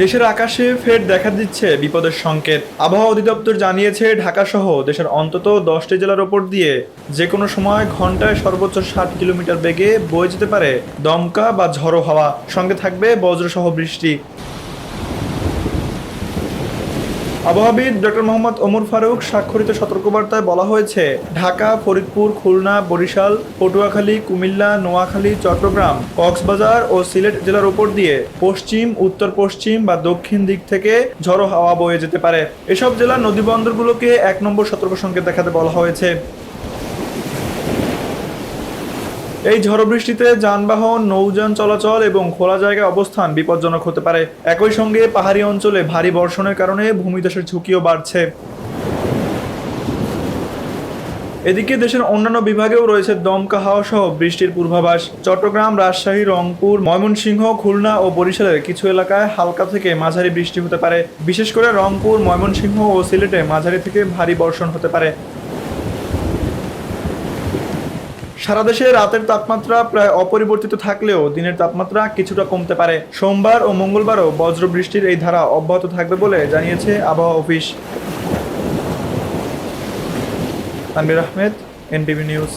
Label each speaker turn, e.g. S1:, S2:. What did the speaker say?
S1: দেশের আকাশে ফের দেখা দিচ্ছে বিপদের সংকেত। আবহাওয়া অধিদপ্তর জানিয়েছে ঢাকা সহ দেশের অন্তত দশটি জেলার ওপর দিয়ে যে কোনো সময় ঘন্টায় সর্বোচ্চ ষাট কিলোমিটার বেগে বয়ে যেতে পারে দমকা বা ঝড়ো হাওয়া। সঙ্গে থাকবে বজ্রসহ বৃষ্টি। আবহাওয়াবিদ ডক্টর মোহাম্মদ ওমর ফারুক স্বাক্ষরিত সতর্কবার্তায় বলা হয়েছে, ঢাকা, ফরিদপুর, খুলনা, বরিশাল, পটুয়াখালী, কুমিল্লা, নোয়াখালী, চট্টগ্রাম, কক্সবাজার ও সিলেট জেলার উপর দিয়ে পশ্চিম, উত্তর পশ্চিম বা দক্ষিণ দিক থেকে ঝড়ো হাওয়া বয়ে যেতে পারে। এসব জেলার নদীবন্দরগুলোকে এক নম্বর সতর্ক সংকেত দেখাতে বলা হয়েছে। এই ঝড় বৃষ্টিতে যানবাহন, নৌযান চলাচল এবং খোলা জায়গায় অবস্থান বিপজ্জনক হতে পারে। একই সঙ্গে পাহাড়ি অঞ্চলে ভারী বর্ষণের কারণে ভূমিধসের ঝুঁকিও বাড়ছে। এদিকে দেশের অন্যান্য বিভাগেও রয়েছে দমকা হাওয়া সহ বৃষ্টির পূর্বাভাস। চট্টগ্রাম, রাজশাহী, রংপুর, ময়মনসিংহ, খুলনা ও বরিশালের কিছু এলাকায় হালকা থেকে মাঝারি বৃষ্টি হতে পারে। বিশেষ করে রংপুর, ময়মনসিংহ ও সিলেটে মাঝারি থেকে ভারী বর্ষণ হতে পারে। সারা দেশে রাতের তাপমাত্রা প্রায় অপরিবর্তিত থাকলেও দিনের তাপমাত্রা কিছুটা কমতে পারে। সোমবার ও মঙ্গলবারও বজ্র বৃষ্টির এই ধারা অব্যাহত থাকবে বলে জানিয়েছে আবহাওয়া office. Tanvir Ahmed NTV news.